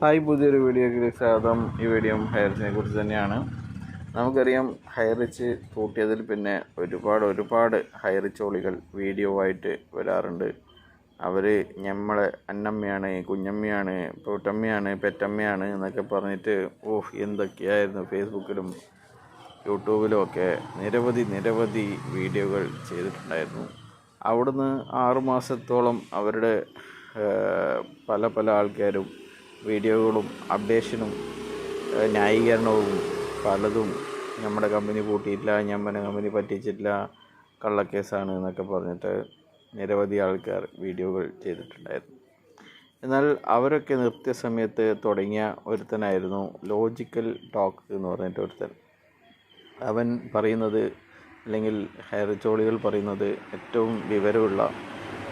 Hi പുതിയൊരു വീഡിയോയ്ക്ക് സ്വാഗതം. ഈ വീഡിയോ ഹയറിച്ചിനെ കുറിച്ച് തന്നെയാണ്. നമുക്കറിയാം ഹയറിച്ച് കൂട്ടിയതിൽ പിന്നെ ഒരുപാട് ഒരുപാട് ഹയറിച്ചോളികൾ വീഡിയോ ആയിട്ട് വരാറുണ്ട്. അവർ ഞമ്മളെ അന്നമ്മയാണ് കുഞ്ഞമ്മയാണ് പൂട്ടമ്മയാണ് പെറ്റമ്മയാണ് എന്നൊക്കെ പറഞ്ഞിട്ട് ഓഹ് എന്തൊക്കെയായിരുന്നു ഫേസ്ബുക്കിലും യൂട്യൂബിലും ഒക്കെ നിരവധി നിരവധി വീഡിയോകൾ ചെയ്തിട്ടുണ്ടായിരുന്നു. അവിടുന്ന് ആറുമാസത്തോളം അവരുടെ പല പല ആൾക്കാരും വീഡിയോകളും അപ്ഡേഷനും ന്യായീകരണവും പലതും നമ്മുടെ കമ്പനി പൂട്ടിയിട്ടില്ല ഞമ്മനെ കമ്പനി പറ്റിച്ചിട്ടില്ല കള്ളക്കേസാണ് എന്നൊക്കെ പറഞ്ഞിട്ട് നിരവധി ആൾക്കാർ വീഡിയോകൾ ചെയ്തിട്ടുണ്ടായിരുന്നു. എന്നാൽ അവരൊക്കെ നിർത്തിയ സമയത്ത് തുടങ്ങിയ ഒരുത്തനായിരുന്നു ലോജിക്കൽ ടോക്ക് എന്ന് പറഞ്ഞിട്ട് ഒരുത്തൻ. അവൻ പറയുന്നത് അല്ലെങ്കിൽ ഹെയർചോളികൾ പറയുന്നത് ഏറ്റവും വിവരമുള്ള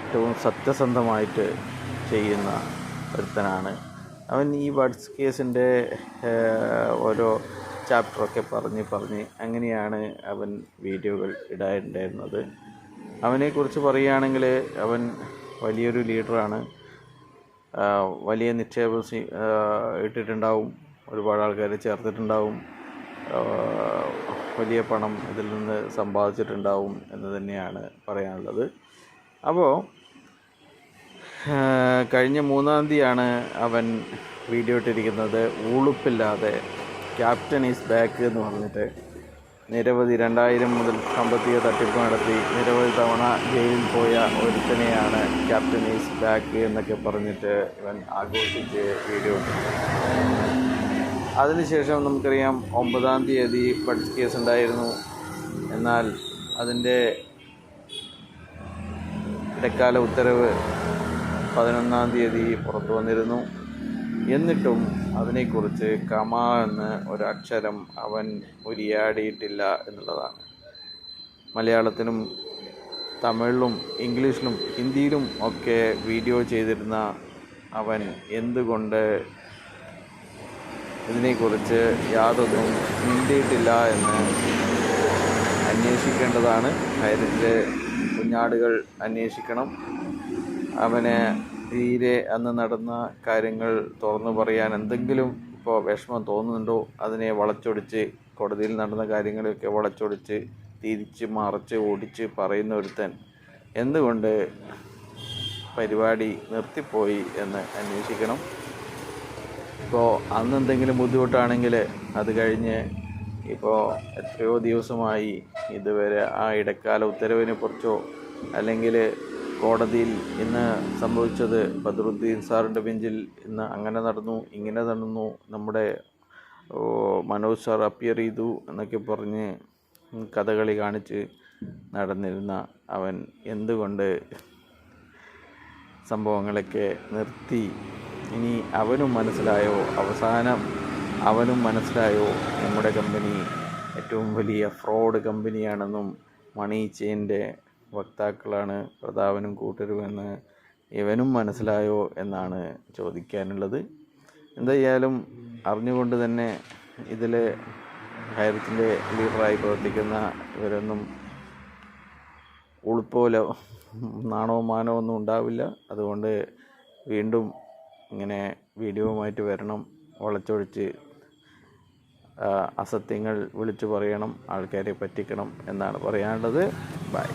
ഏറ്റവും സത്യസന്ധമായിട്ട് ചെയ്യുന്ന ഒരുത്തനാണ് അവൻ ഈ ബഡ്സ് കേസിന്റെ ഓരോ ചാപ്റ്ററൊക്കെ പറഞ്ഞ് പറഞ്ഞ് അങ്ങനെയാണ് അവൻ വീഡിയോകൾ ഇടാറുണ്ടായിരുന്നത്. അവനെക്കുറിച്ച് പറയുകയാണെങ്കിൽ അവൻ വലിയൊരു ലീഡറാണ് വലിയ നിക്ഷേപം ഇട്ടിട്ടുണ്ടാവും. ഒരുപാട് ആൾക്കാരെ ചേർത്തിട്ടുണ്ടാവും. വലിയ പണം ഇതിൽ നിന്ന് സമ്പാദിച്ചിട്ടുണ്ടാവും എന്ന് തന്നെയാണ് പറയാനുള്ളത്. അപ്പോൾ കഴിഞ്ഞ മൂന്നാം തീയതിയാണ് അവൻ വീഡിയോ ഇട്ടിരിക്കുന്നത് ഉളുപ്പില്ലാതെ ക്യാപ്റ്റൻ ഈസ് ബാക്ക് എന്ന് പറഞ്ഞിട്ട്. നിരവധി രണ്ടായിരം മുതൽ സാമ്പത്തിക തട്ടിപ്പ് നടത്തി. നിരവധി തവണ ജയിലിൽ പോയ ഒരുത്തനെയാണ് ക്യാപ്റ്റൻ ഈസ് ബാക്ക് എന്നൊക്കെ പറഞ്ഞിട്ട് ഇവൻ ആഘോഷിച്ച് വീഡിയോ അതിനുശേഷം നമുക്കറിയാം ഒമ്പതാം തീയതി ബഡ്സ് കേസ് ഉണ്ടായിരുന്നു. എന്നാൽ അതിന്റെ ഇടക്കാല ഉത്തരവ് പതിനൊന്നാം തീയതി പുറത്തു വന്നിരുന്നു. എന്നിട്ടും അതിനെക്കുറിച്ച് കമ എന്ന് ഒരക്ഷരം അവൻ ഉരിയാടിയിട്ടില്ല എന്നുള്ളതാണ്. മലയാളത്തിലും തമിഴിലും ഇംഗ്ലീഷിലും ഹിന്ദിയിലും ഒക്കെ വീഡിയോ ചെയ്തിരുന്ന അവൻ എന്തുകൊണ്ട് ഇതിനെക്കുറിച്ച് യാതൊന്നും മിണ്ടിയിട്ടില്ല എന്ന് അന്വേഷിക്കേണ്ടതാണ്. കാര്യത്തിൽ കുഞ്ഞാടുകൾ അന്വേഷിക്കണം. അവന് തീരെ അന്ന് നടന്ന കാര്യങ്ങൾ തുറന്നു പറയാൻ എന്തെങ്കിലും ഇപ്പോൾ വിഷമം തോന്നുന്നുണ്ടോ? അതിനെ വളച്ചൊടിച്ച് കോടതിയിൽ നടന്ന കാര്യങ്ങളെയൊക്കെ വളച്ചൊടിച്ച് തിരിച്ച് മറച്ച് ഓടിച്ച് പറയുന്ന ഒരുത്തൻ. എന്തുകൊണ്ട് പരിപാടി നിർത്തിപ്പോയി എന്ന് അന്വേഷിക്കണം. ഇപ്പോൾ അന്ന് എന്തെങ്കിലും ബുദ്ധിമുട്ടാണെങ്കിൽ അത് കഴിഞ്ഞ് ഇപ്പോൾ എത്രയോ ദിവസമായി ഇതുവരെ ആ ഇടക്കാല ഉത്തരവിനെ കുറിച്ചോ അല്ലെങ്കിൽ കോടതിയിൽ ഇന്ന് സംഭവിച്ചത് ബദറുദ്ദീൻ സാറിന്റെ ബെഞ്ചിൽ ഇന്ന് അങ്ങനെ നടന്നു ഇങ്ങനെ നടന്നു നമ്മുടെ മനോജ് സാർ അപ്പിയർ ചെയ്തു എന്നൊക്കെ പറഞ്ഞ് കഥകളി കാണിച്ച് നടന്നിരുന്ന അവൻ എന്തുകൊണ്ട് സംഭവങ്ങളൊക്കെ നിർത്തി? ഇനി അവനും മനസ്സിലായോ? അവസാനം അവനും മനസ്സിലായോ? നമ്മുടെ കമ്പനി ഏറ്റവും വലിയ ഫ്രോഡ് കമ്പനിയാണെന്നും മണി ചെയിന്റെ വക്താക്കളാണ് പ്രതാപനും കൂട്ടരുമെന്ന് ഇവനും മനസ്സിലായോ എന്നാണ് ചോദിക്കാനുള്ളത്. എന്തായാലും അറിഞ്ഞുകൊണ്ട് തന്നെ ഇതിൽ ഹൈറത്തിന്റെ ലീഡറായി പ്രവർത്തിക്കുന്ന ഇവരൊന്നും ഉളുപ്പോലോ നാണോ മാനോ ഒന്നും ഉണ്ടാവില്ല. അതുകൊണ്ട് വീണ്ടും ഇങ്ങനെ വീഡിയോവുമായിട്ട് വരണം വളച്ചൊടിച്ച് അസത്യങ്ങൾ വിളിച്ചു പറയണം ആൾക്കാരെ പറ്റിക്കണം എന്നാണ് പറയാനുള്ളത്. ബൈ.